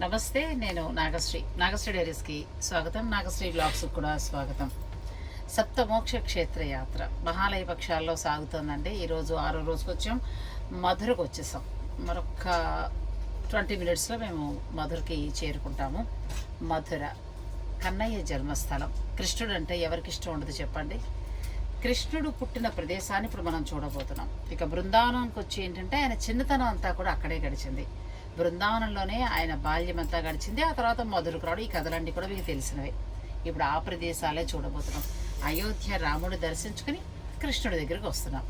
నమస్తే నేను నాగశ్రీ. నాగశ్రీ డైరీస్కి స్వాగతం. నాగశ్రీ బ్లాగ్స్కి కూడా స్వాగతం. సప్తమోక్ష క్షేత్ర యాత్ర. మహాలయ పక్షాల్లో సాగుతోందండి. ఈరోజు ఆరో రోజుకి వచ్చాం. మధురకు వచ్చేసాం. మరొక ట్వంటీ మినిట్స్లో మేము మధురకి చేరుకుంటాము. మధుర కన్నయ్య జన్మస్థలం. కృష్ణుడు అంటే ఎవరికి ఇష్టం ఉండదు చెప్పండి? కృష్ణుడు పుట్టిన ప్రదేశాన్ని ఇప్పుడు మనం చూడబోతున్నాం. ఇక బృందావనానికి వచ్చి ఏంటంటే ఆయన చిన్నతనం అంతా కూడా అక్కడే గడిచింది. బృందావనంలోనే ఆయన బాల్యమంతా గడిచింది. ఆ తర్వాత మధురకురాడు ఈ కథలన్నీ కూడా మీకు తెలిసినవి. ఇప్పుడు ఆ ప్రదేశాలే చూడబోతున్నాం. అయోధ్య రాముడు దర్శించుకుని కృష్ణుడి దగ్గరికి వస్తున్నాం.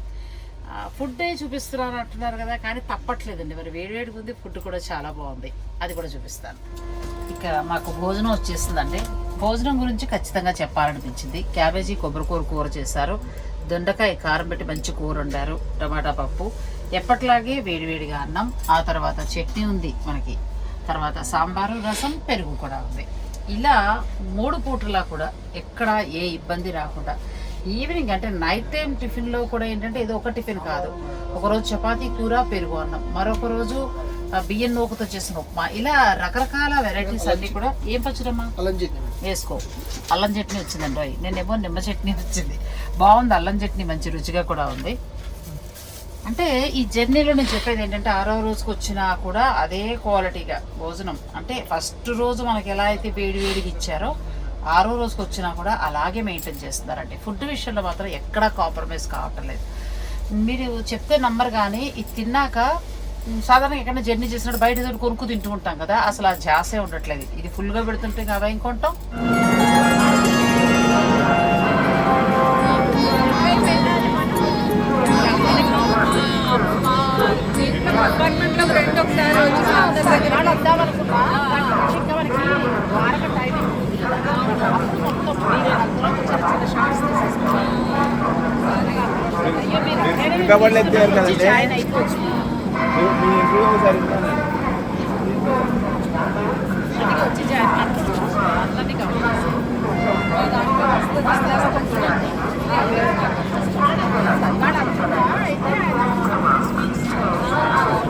ఫుడ్ ఫుడ్డే చూపిస్తున్నారు అంటున్నారు కదా కానీ తప్పట్లేదండి. మరి వేడివేడిగా ఉంది ఫుడ్ కూడా చాలా బాగుంది. అది కూడా చూపిస్తాను. ఇక మాకు భోజనం వచ్చేసిందండి. భోజనం గురించి ఖచ్చితంగా చెప్పాలనిపించింది. క్యాబేజీ కొబ్బరికూర కూర చేశారు. దొండకాయ కారం పెట్టి మంచి కూర వండారు. టమాటా పప్పు. ఎప్పట్లాగే వేడివేడిగా అన్నం ఆ తర్వాత చట్నీ ఉంది మనకి. తర్వాత సాంబారు రసం పెరుగు కూడా ఉంది. ఇలా మూడు పూటలా కూడా ఎక్కడ ఏ ఇబ్బంది రాకుండా ఈవినింగ్ అంటే నైట్ టైం టిఫిన్లో కూడా ఏంటంటే ఇది ఒక టిఫిన్ కాదు. ఒకరోజు చపాతీ కూర పెరుగు అన్నం. మరొక రోజు బియ్యం నూకతో చేసిన ఉప్మా. ఇలా రకరకాల వెరైటీస్ అన్ని కూడా ఏం పచ్చడమ్మా? అల్లం చట్నీ వేసుకో. అల్లం చట్నీ వచ్చిందండి. నేనేమో నిమ్మ చట్నీ వచ్చింది. బాగుంది అల్లం చట్నీ మంచి రుచిగా కూడా ఉంది. అంటే ఈ జర్నీలో నేను చెప్పేది ఏంటంటే ఆరో రోజుకి వచ్చినా కూడా అదే క్వాలిటీగా భోజనం. అంటే ఫస్ట్ రోజు మనకి ఎలా అయితే వేడి వేడిగా ఇచ్చారో ఆరో రోజుకి వచ్చినా కూడా అలాగే మెయింటైన్ చేస్తున్నారండి. ఫుడ్ విషయంలో మాత్రం ఎక్కడా కాంప్రమైజ్ కావటం లేదు మీరు చెప్తే నంబర్ కానీ ఇది తిన్నాక సాధారణంగా ఎక్కడైనా జర్నీ చేసినట్టు బయట కొనుక్కు తింటూ ఉంటాం కదా అసలు ఆ జాసే ఉండట్లేదు. ఇది ఫుల్గా పెడుతుంటే కదా ఇంకొంటాం? ఇంకా పడలేదు ఎత్తారు కదండి జాయిన్ అయిపోవచ్చు మీ- మీ ఇంట్లో ఒకసారి వచ్చి జాయిన్ Não, não, não.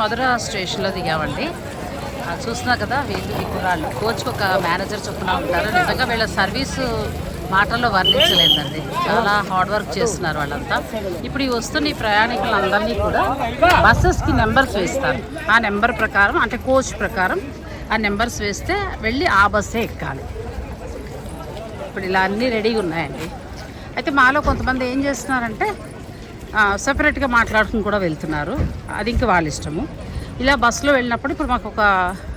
మధుర స్టేషన్లో దిగామండి. చూస్తున్నా కదా వీళ్ళు వికురాళ్ళు కుర్రాళ్ళు. కోచ్కి ఒక మేనేజర్ చొప్పున ఉంటారు. నిజంగా వీళ్ళ సర్వీసు మాటల్లో వర్ణించలేదండి. చాలా హార్డ్ వర్క్ చేస్తున్నారు వాళ్ళంతా. ఇప్పుడు ఈ వస్తున్న ఈ ప్రయాణికులందరినీ కూడా బస్సెస్కి నెంబర్స్ వేస్తారు. ఆ నెంబర్ ప్రకారం అంటే కోచ్ ప్రకారం ఆ నెంబర్స్ వేస్తే వెళ్ళి ఆ బస్సే ఎక్కాలి. ఇప్పుడు ఇలా అన్నీ రెడీగా ఉన్నాయండి. అయితే మాలో కొంతమంది ఏం చేస్తున్నారంటే సపరేట్గా మాట్లాడుకుని కూడా వెళ్తున్నారు. అది ఇంకా వాళ్ళ ఇష్టము. ఇలా బస్సులో వెళ్ళినప్పుడు ఇప్పుడు మాకు ఒక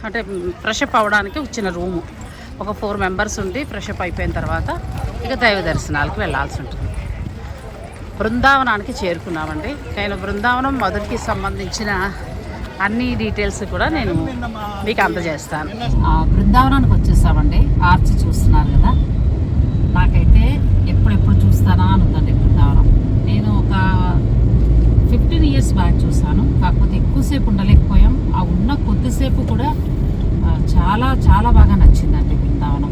అంటే ఫ్రెష్ అప్ అవ్వడానికి ఒక చిన్న రూము. ఒక ఫోర్ మెంబర్స్ ఉండి ఫ్రెష్ అప్ అయిపోయిన తర్వాత ఇక దైవ దర్శనాలకు వెళ్ళాల్సి ఉంటుంది. బృందావనానికి చేరుకున్నామండి. నేను బృందావనం మొదటికి సంబంధించిన అన్ని డీటెయిల్స్ కూడా నేను మీకు అందజేస్తాను. బృందావనానికి వచ్చేసామండి. ఆర్చ్ చూస్తున్నారు కదా. నాకైతే ఎప్పుడెప్పుడు చూస్తానా అని ఉందండి బృందావనం నేను ఒక ఫిఫ్టీన్ ఇయర్స్ బ్యాక్ చూసాను కాకపోతే ఎక్కువసేపు ఉండలేకపోయాం. ఆ ఉన్న కొద్దిసేపు కూడా చాలా చాలా బాగా నచ్చిందండి బృందావనం.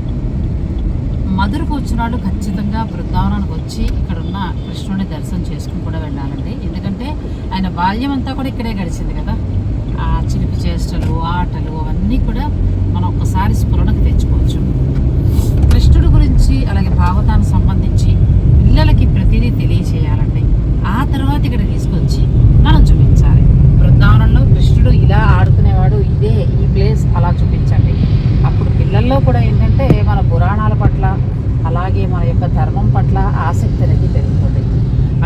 మధురకు వచ్చిన వాళ్ళు ఖచ్చితంగా బృందావనానికి వచ్చి ఇక్కడ ఉన్న కృష్ణుడిని దర్శనం చేసుకుని కూడా వెళ్ళాలండి. ఎందుకంటే ఆయన బాల్యం అంతా కూడా ఇక్కడే గడిచింది కదా. ఆ చిలిపి చేష్టలు ఆటలు అవన్నీ కూడా మనం ఒక్కసారి స్ఫురణకు తెచ్చుకోవచ్చు. కృష్ణుడి గురించి అలాగే భాగవతానికి సంబంధించి పిల్లలకి ప్రతిదీ తెలియచేయాలండి ఆ తర్వాత ఇక్కడ తీసుకొచ్చి మనం చూపించాలి బృందావనంలో కృష్ణుడు ఇలా ఆడుకునేవాడు ఇదే ఈ ప్లేస్ అలా చూపించండి అప్పుడు పిల్లల్లో కూడా ఏంటంటే మన పురాణాల పట్ల అలాగే మన యొక్క ధర్మం పట్ల ఆసక్తి అనేది పెరుగుతుంది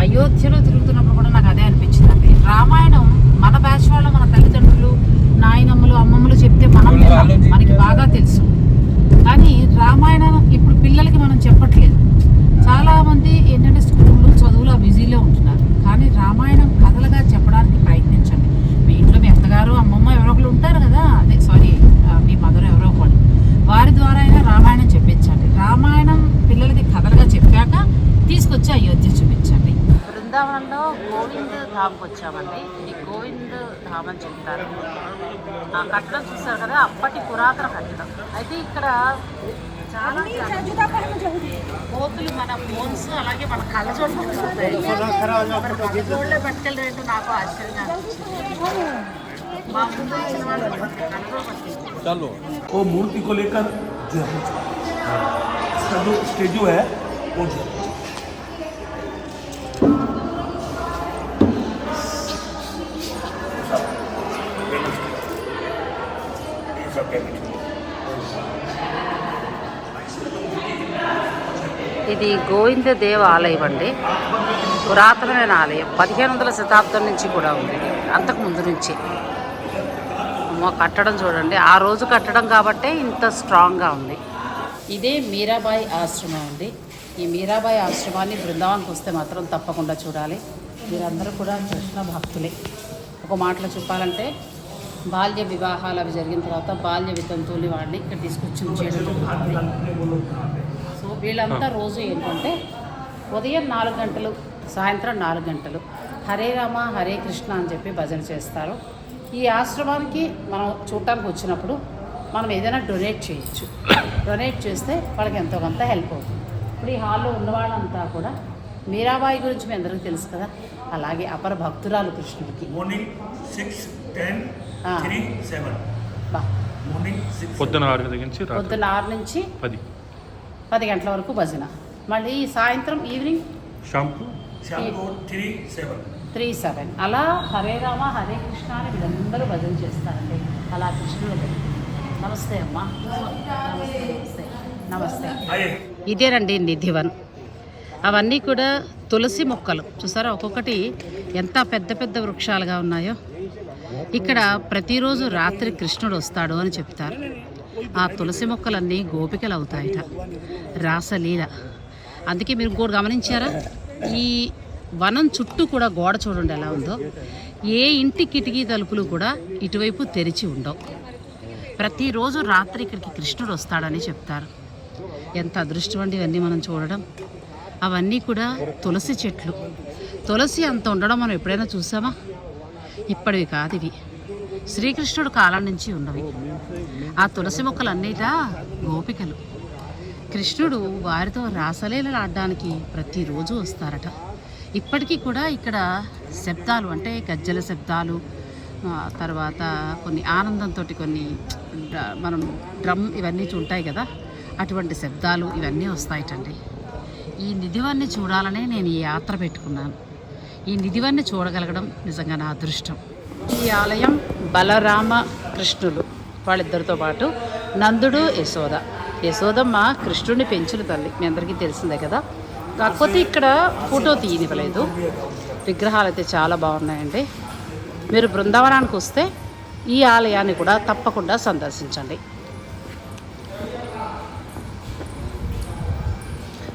అయోధ్యలో తిరుగుతున్నప్పుడు కూడా నాకు అదే అనిపించిందండి రామాయణం మన బ్యాచ్ వాళ్ళు మన తల్లిదండ్రులు నాయనమ్మలు అమ్మమ్మలు చెప్తే మనం విన్నాం. మనకి బాగా తెలుసు కానీ రామాయణం ఇప్పుడు పిల్లలకి మనం చెప్పట్లేదు చాలా మంది ఏంటంటే స్కూళ్ళు చదువులో బిజీలో ఉంటున్నారు కానీ రామాయణం కథలుగా చెప్పడానికి ప్రయత్నించండి మీ ఇంట్లో మీ అత్తగారు అమ్మమ్మ ఎవరో ఒకరు ఉంటారు కదా అదే సారీ మీ మదర్ ఎవరో ఒకరు వారి ద్వారా అయినా రామాయణం చెప్పించండి రామాయణం పిల్లలకి కథలుగా చెప్పాక తీసుకొచ్చి అయోధ్య చూపించండి బృందావనంలో గోవింద్ ధామ్కి వచ్చామండి ఈ గోవింద్ ధామ్ అని చెప్తారు ఆ కట్టడం చూస్తారు కదా అప్పటి పురాతన కట్టడం అయితే ఇక్కడ చాలా కోతులు మన బోన్స్ అలాగే మన కళ్ళజోడు కళ్ళజోడులో పట్టుకెళ్ళి నాకు ఆశ్చర్యంగా అనిపించింది. మా ముందు వచ్చిన వాళ్ళు కళ్ళజోడు పట్టుకెళ్ళి चलो वो मूर्ति को लेकर जो है इसका जो स्टेजू है वो ఇది గోవింద దేవ ఆలయం అండి. పురాతనమైన ఆలయం. పదిహేను వందల శతాబ్దం నుంచి కూడా ఉంది. అంతకు ముందు నుంచి. కట్టడం చూడండి. ఆ రోజు కట్టడం కాబట్టే ఇంత స్ట్రాంగ్గా ఉంది. ఇదే మీరాబాయి ఆశ్రమం అండి. ఈ మీరాబాయి ఆశ్రమాన్ని బృందావనికి వస్తే మాత్రం తప్పకుండా చూడాలి. మీరందరూ కూడా కృష్ణ భక్తులే. ఒక మాటలో చెప్పాలంటే బాల్య వివాహాలు అవి జరిగిన తర్వాత బాల్య వితంతువులు వాడిని ఇక్కడ తీసుకొచ్చి చేయడం వీళ్ళంతా రోజు ఏంటంటే ఉదయం నాలుగు గంటలు సాయంత్రం నాలుగు గంటలు హరే రామ హరే కృష్ణ అని చెప్పి భజన చేస్తారు. ఈ ఆశ్రమానికి మనం చూడటానికి వచ్చినప్పుడు మనం ఏదైనా డొనేట్ చేయొచ్చు. డొనేట్ చేస్తే వాళ్ళకి ఎంతో కొంత హెల్ప్ అవుతుంది. ఇప్పుడు ఈ హాల్లో ఉన్నవాళ్ళంతా కూడా మీరాబాయి గురించి మీ అందరికీ తెలుసు కదా? అలాగే అపర భక్తురాలు కృష్ణుడికి. మార్నింగ్ సిక్స్ టెన్ సెవెన్ ఆరు నుంచి పొద్దున్న ఆరు నుంచి పది. పది గంటల వరకు భజన. మళ్ళీ సాయంత్రం evening shampoo? Three seven. Three seven. అలా హరే రామ హరే కృష్ణ అని వీళ్ళందరూ భజన చేస్తారండి. అలా కృష్ణుడు నమస్తే అమ్మా. నమస్తే. నమస్తే. నమస్తే ఇదేనండి నిధివన్. అవన్నీ కూడా తులసి మొక్కలు. చూసారా? ఒక్కొక్కటి ఎంత పెద్ద పెద్ద వృక్షాలుగా ఉన్నాయో. ఇక్కడ ప్రతిరోజు రాత్రి కృష్ణుడు వస్తాడు అని చెప్తారు. ఆ తులసి మొక్కలన్నీ గోపికలు అవుతాయట రాసలీల అందుకే మీరు ఇంకోటి గమనించారా? ఈ వనం చుట్టూ కూడా గోడ చూడండి ఎలా ఉందో. ఏ ఇంటి కిటికీ తలుపులు కూడా ఇటువైపు తెరిచి ఉండవు. ప్రతిరోజు రాత్రి ఇక్కడికి కృష్ణుడు వస్తాడని చెప్తారు. ఎంత అదృష్టం అండి ఇవన్నీ మనం చూడడం. అవన్నీ కూడా తులసి చెట్లు. తులసి అంత ఉండడం మనం ఎప్పుడైనా చూసామా? ఇప్పటివి కాదు ఇవి. శ్రీకృష్ణుడు కాలం నుంచి ఉన్నవి. ఆ తులసి మొక్కలన్నీటా గోపికలు. కృష్ణుడు వారితో రాసలీలలు ఆడడానికి ప్రతిరోజు వస్తారట. ఇప్పటికీ కూడా ఇక్కడ శబ్దాలు అంటే గజ్జల శబ్దాలు తర్వాత కొన్ని ఆనందంతో కొన్ని డ్ర- మనం డ్రమ్ ఇవన్నీ ఉంటాయి కదా అటువంటి శబ్దాలు ఇవన్నీ వస్తాయటండి. ఈ నిధివన్ని చూడాలనే నేను ఈ యాత్ర పెట్టుకున్నాను. ఈ నిధివన్ని చూడగలగడం నిజంగా నా అదృష్టం. ఈ ఆలయం బలరామ కృష్ణులు వాళ్ళిద్దరితో పాటు నందుడు యశోద. యశోదమ్మ కృష్ణుడిని పెంచిన తల్లి. మీ అందరికీ తెలిసిందే కదా. కాకపోతే ఇక్కడ ఫోటో తీయనివ్వలేదు. విగ్రహాలు అయితే చాలా బాగున్నాయండి. మీరు బృందావనానికి వస్తే ఈ ఆలయాన్ని కూడా తప్పకుండా సందర్శించండి.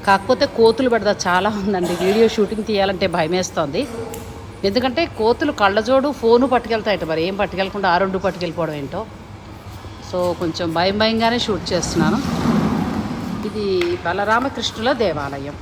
కాకపోతే కోతులు పెడదా చాలా ఉందండి. వీడియో షూటింగ్ తీయాలంటే భయమేస్తోంది. ఎందుకంటే కోతులు కళ్ళజోడు ఫోను పట్టుకెళ్తాయట మరి. ఏం పట్టుకెళ్ళకుండా ఆ రెండు పట్టుకెళ్ళిపోవడం ఏంటో. సో కొంచెం భయం భయంగానే షూట్ చేస్తున్నాను. ఇది బలరామకృష్ణుల దేవాలయం.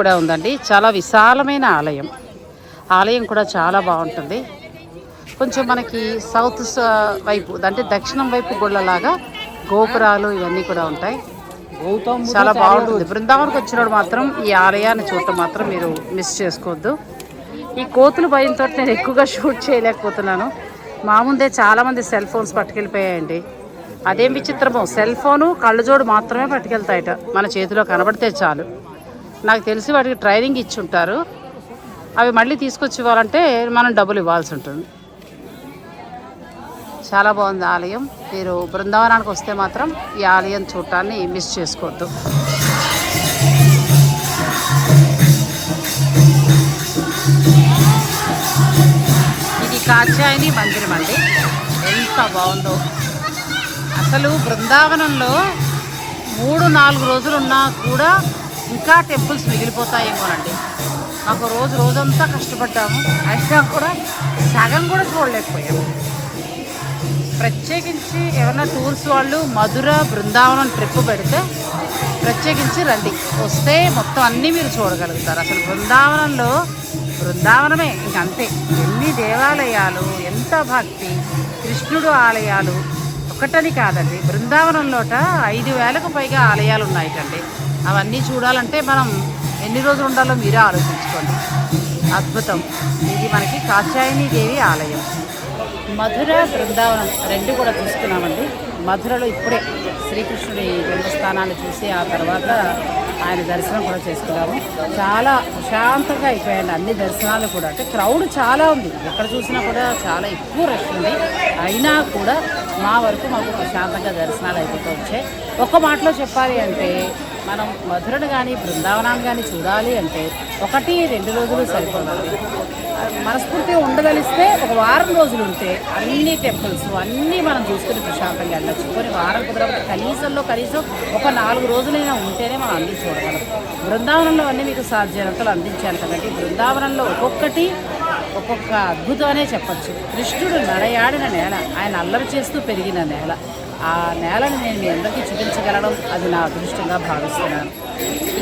కూడా ఉందండి. చాలా విశాలమైన ఆలయం. ఆలయం కూడా చాలా బాగుంటుంది. కొంచెం మనకి సౌత్ వైపు అంటే దక్షిణం వైపు గుళ్ళలాగా గోపురాలు ఇవన్నీ కూడా ఉంటాయి. చాలా బాగుంటుంది. బృందావనంకి వచ్చినప్పుడు మాత్రం ఈ ఆలయాన్ని చూడటం మాత్రం మీరు మిస్ చేసుకోవద్దు. ఈ కోతులు భయంతో నేను ఎక్కువగా షూట్ చేయలేకపోతున్నాను. మా ముందే చాలామంది సెల్ ఫోన్స్ పట్టుకెళ్ళిపోయాయండి. అదేం విచిత్రమో సెల్ ఫోను కళ్ళజోడు మాత్రమే పట్టుకెళ్తాయట. మన చేతిలో కనబడితే చాలు. నాకు తెలిసి వాటికి ట్రైనింగ్ ఇచ్చి ఉంటారు అవి మళ్ళీ తీసుకొచ్చి ఇవ్వాలంటే మనం డబ్బులు ఇవ్వాల్సి ఉంటుంది. చాలా బాగుంది ఆలయం. మీరు బృందావనానికి వస్తే మాత్రం ఈ ఆలయం చూడటాన్ని మిస్ చేసుకోవద్దు. ఇది కాచాయని మందిరం అండి. ఎంత బాగుందో. అసలు బృందావనంలో మూడు నాలుగు రోజులు ఉన్నా కూడా ఇంకా టెంపుల్స్ మిగిలిపోతాయేమోనండి మాకు రోజు రోజంతా కష్టపడ్డాము. అయినా కూడా సగం కూడా చూడలేకపోయాము. ప్రత్యేకించి ఎవరైనా టూర్స్ వాళ్ళు మధుర బృందావనం ట్రిప్ పెడితే ప్రత్యేకించి రండి. వస్తే మొత్తం అన్నీ మీరు చూడగలుగుతారు. అసలు బృందావనంలో బృందావనమే ఇంకంతే ఎన్ని దేవాలయాలు ఎంత భక్తి కృష్ణుడు ఆలయాలు ఒకటని కాదండి. బృందావనంలోట ఐదు వేలకు పైగా ఆలయాలు ఉన్నాయిటండి అవన్నీ చూడాలంటే మనం ఎన్ని రోజులు ఉండాలో మీరే ఆలోచించుకోండి. అద్భుతం. ఇది మనకి కాచాయని దేవి ఆలయం. మధుర బృందావనం రెండు కూడా చూసుకున్నామండి మధురలో ఇప్పుడే శ్రీకృష్ణుడి జన్మస్థానాన్ని చూసి ఆ తర్వాత ఆయన దర్శనం కూడా చేసుకున్నాము. చాలా ప్రశాంతంగా అయిపోయాయండి అన్ని దర్శనాలు కూడా. అంటే క్రౌడ్ చాలా ఉంది. ఎక్కడ చూసినా కూడా చాలా ఎక్కువ రష్ ఉంది. అయినా కూడా మా వరకు మాకు ప్రశాంతంగా దర్శనాలు అయిపోతూ వచ్చాయి. ఒక మాటలో చెప్పాలి అంటే మనం మధురను కానీ బృందావనాన్ని కానీ చూడాలి అంటే ఒకటి రెండు రోజులు సరిపోతుంది మనస్ఫూర్తిగా ఉండగలిస్తే ఒక వారం రోజులు ఉంటే అన్ని టెంపుల్స్ అన్నీ మనం చూసుకుని ప్రశాంతంగా వెళ్ళచ్చు. కొన్ని వారం కుదరకపోతే కనీసంలో కనీసం ఒక నాలుగు రోజులైనా ఉంటేనే మనం అన్ని చూడగలం. బృందావనంలో అన్నీ మీకు సాధ్యతలు అందించాను కదండి. బృందావనంలో ఒక్కొక్కటి ఒక్కొక్క అద్భుతం అనే చెప్పచ్చు. కృష్ణుడు నడయాడిన నేల ఆయన అల్లరి చేస్తూ పెరిగిన నేల. ఆ నేలను నేను మీ అందరికీ చూపించగలడం అది నా అదృష్టంగా భావిస్తున్నాను.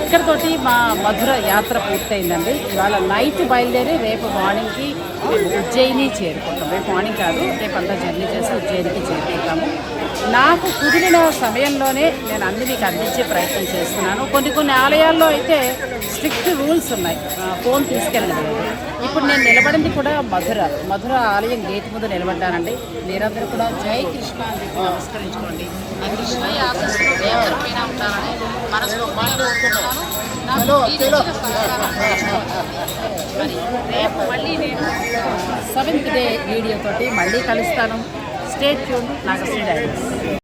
ఇక్కడతోటి మా మధుర యాత్ర పూర్తయిందండి. ఇవాళ నైట్ బయలుదేరి రేపు మార్నింగ్కి ఉజ్జయిని చేరుకుంటాం. రేపు మార్నింగ్ కాదు రేపు అంతా జర్నీ చేసి ఉజ్జయినికి చేరుకుంటాము. నాకు కుదిరిన సమయంలోనే నేను అన్ని మీకు అందించే ప్రయత్నం చేస్తున్నాను. కొన్ని కొన్ని ఆలయాల్లో అయితే స్ట్రిక్ట్ రూల్స్ ఉన్నాయి. ఫోన్ తీసుకెళ్ళలేదు. ఇప్పుడు నేను నిలబడింది కూడా మధుర. మధుర ఆలయం గేట్ ముందు నిలబడ్డానండి. మీరందరూ కూడా జై కృష్ణ అని చెప్పి నమస్కరించుకోండి. ఆ కృష్ణ ఆశీస్సులు మనసులో రేపు మళ్ళీ నేను సెవెంత్ డే వీడియో తోటి మళ్ళీ కలుస్తాను. స్టేట్ ట్యూన్ నాకు